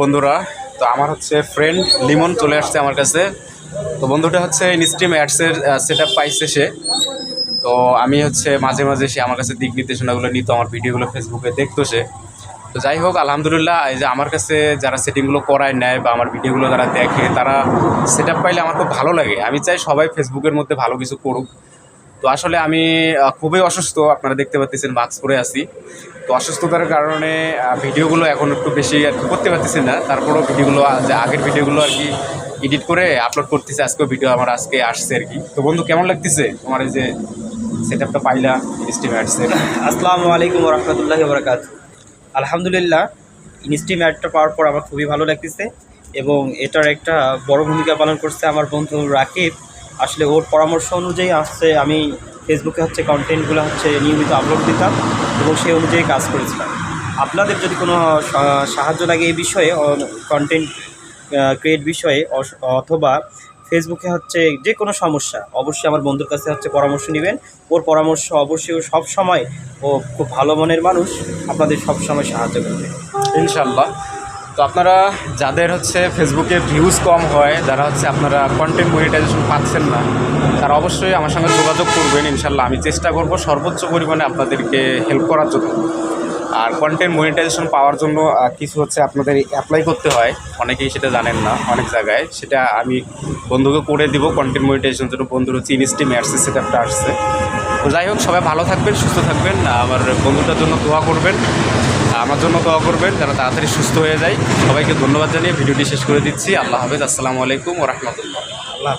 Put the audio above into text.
বন্ধুরা। তো আমার হচ্ছে ফ্রেন্ড লিমন চলে আসছে আমার কাছে। তো বন্ধুটা হচ্ছে ইনস্ট্রিম অ্যাডসের সেট আপ পাইছে সে। তো আমি হচ্ছে মাঝে মাঝে সে আমার কাছে দিক নির্দেশনাগুলো নিত, আমার ভিডিওগুলো ফেসবুকে দেখতো সে। তো যাই হোক, আলহামদুলিল্লাহ, এই যে আমার কাছে যারা সেটিংগুলো করায় নেয় বা আমার ভিডিওগুলো যারা দেখে, তারা সেট আপ পাইলে আমার খুব ভালো লাগে। আমি চাই সবাই ফেসবুকের মধ্যে ভালো কিছু করুক। তো আসলে আমি খুবই অসুস্থ, আপনারা দেখতে পাচ্ছেন মাস্ক পরে আছি। তো অসুস্থতার কারণে ভিডিওগুলো এখন একটু বেশি আর কি করতে পারতেছি না। তারপরেও ভিডিওগুলো আগের ভিডিওগুলো আর কি এডিট করে আপলোড করতেছে, আজকেও ভিডিও আমার আজকে আসছে আর কি। তো বন্ধু, কেমন লাগতেছে তোমার এই যে সেট আপটা পাইলা স্টিম অ্যাডসের আসসালামু আলাইকুম রহমতুল্লাহি বরকাত আলহামদুলিল্লাহ ইনস্টিম অ্যাডটা পাওয়ার পর আমার খুবই ভালো লাগতেছে এবং এটার একটা বড় ভূমিকা পালন করছে আমার বন্ধু রাকিব। আসলে ওর পরামর্শ অনুযায়ী আসছে, আমি ফেসবুকে হচ্ছে কন্টেন্টগুলো হচ্ছে নিয়মিত আপলোড দিতাম এবং সেই অনুযায়ী কাজ করেছিলাম। আপনাদের যদি কোনো সাহায্য লাগে এই বিষয়ে কন্টেন্ট ক্রিয়েট বিষয়ে অথবা ফেসবুকে হচ্ছে যে কোনো সমস্যা, অবশ্যই আমার বন্ধুর কাছে হচ্ছে পরামর্শ নেবেন। ওর পরামর্শ অবশ্যই সব সময় ও খুব ভালো মনের মানুষ, আপনাদের সব সময় সাহায্য করবে। ইনশাল্লাহ। তো আপনারা যাদের হচ্ছে ফেসবুকে ভিউজ কম হয়, যারা হচ্ছে আপনারা কন্টেন্ট মনিটাইজেশন পাচ্ছেন না, তারা অবশ্যই আমার সঙ্গে যোগাযোগ করবেন, ইনশাল্লাহ। আমি চেষ্টা করব সর্বোচ্চ পরিমাণে আপনাদেরকে হেল্প করার জন্য। আর কন্টেন্ট মনিটাইজেশন পাওয়ার জন্য কিছু হচ্ছে আপনাদের অ্যাপ্লাই করতে হয়। অনেকেই সেটা জানেন না, অনেক জায়গায়। সেটা আমি বন্ধুকে করে দিব কন্টেন্ট মনিটাইজেশন জন্য। বন্ধুর হচ্ছে ইনস্টিম অ্যাডসেস সেট আপটা আসছে। তো যাই হোক, সবাই ভালো থাকবেন, সুস্থ থাকবেন। আমার বন্ধুটার জন্য দোয়া করবেন। আমার জন্য দোয়া করবেন যারা তাড়াতাড়ি সুস্থ হয়ে যায়। সবাইকে ধন্যবাদ জানিয়ে ভিডিওটি শেষ করে দিচ্ছি। আল্লাহ হাফেজ। আসসালামু আলাইকুম ও রহমতুল্লাহ। আল্লাহ।